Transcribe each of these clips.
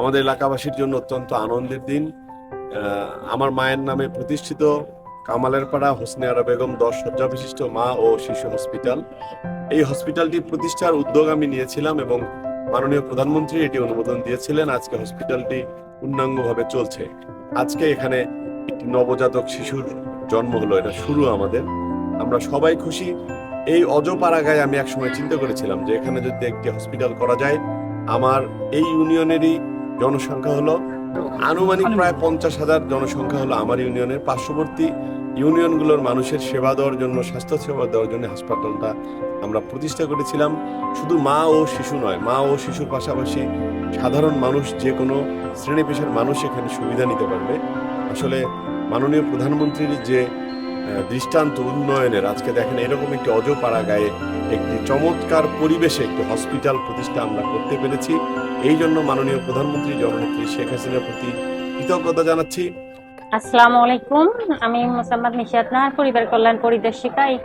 আমাদের এলাকাবাসীর জন্য অত্যন্ত আনন্দের দিন। আমার মায়ের নামে প্রতিষ্ঠিত কামালের পাড়া হোসনে আরা বেগম দশ শয্যা বিশিষ্ট মা ও শিশু হসপিটাল। এই হসপিটালটি প্রতিষ্ঠার উদ্যোগ আমি নিয়েছিলাম এবং মাননীয় প্রধানমন্ত্রী এটি অনুমোদন দিয়েছিলেন। আজকে হসপিটালটি পূর্ণাঙ্গভাবে চলছে। আজকে এখানে একটি নবজাতক শিশুর জন্ম হলো। এটা শুরু আমাদের। আমরা সবাই খুশি। এই অজপাড়াগায় আমি একসময় চিন্তা করেছিলাম যে এখানে যদি একটি হসপিটাল করা যায়, আমার এই ইউনিয়নেরই জনসংখ্যা হলো আনুমানিক প্রায় পঞ্চাশ হাজার জনসংখ্যা হলো আমার ইউনিয়নের পার্শ্ববর্তী ইউনিয়নগুলোর মানুষের সেবা দেওয়ার জন্য স্বাস্থ্য সেবা দেওয়ার জন্য হাসপাতালটা আমরা প্রতিষ্ঠা করেছিলাম। শুধু মা ও শিশু নয় মা ও শিশুর পাশাপাশি সাধারণ মানুষ যে কোনো শ্রেণি পেশার মানুষ এখানে সুবিধা নিতে পারবে। আসলে মাননীয় প্রধানমন্ত্রীর যে দৃষ্টান্ত উন্নয়নের। আজকে দেখেন এরকম একটি অজপাড়া গায়ে একটি চমৎকার পরিবেশে একটি হসপিটাল প্রতিষ্ঠা আমরা করতে পেরেছি। এই জন্য মাননীয় প্রধানমন্ত্রী জননেত্রী শেখ হাসিনার প্রতি কৃতজ্ঞতা জানাচ্ছি। আসসালামু আলাইকুম। আমি মোসাম্মদ নিশাত নাহার, পরিবার কল্যাণ পরিদর্শিকা। এই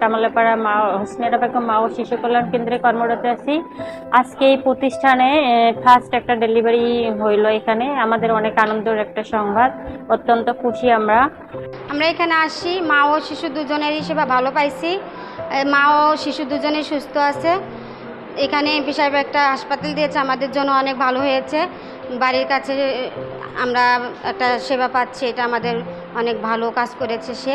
কামালাপাড়া মা হোসনেরা বেগম মা ও শিশু কল্যাণ কেন্দ্রে কর্মরত আছি। আজকে এই প্রতিষ্ঠানে ফার্স্ট একটা ডেলিভারি হইল এখানে। আমাদের অনেক আনন্দের একটা সংবাদ। অত্যন্ত খুশি আমরা। আমরা এখানে আসি। মা ও শিশু দুজনেরই সেবা ভালো পাইছি। মা ও শিশু দুজনেই সুস্থ আছে। এখানে এমপি সাহেব একটা হাসপাতাল দিয়েছে, আমাদের জন্য অনেক ভালো হয়েছে। বাড়ির কাছে আমরা একটা সেবা পাচ্ছি, এটা আমাদের অনেক ভালো কাজ করেছে সে।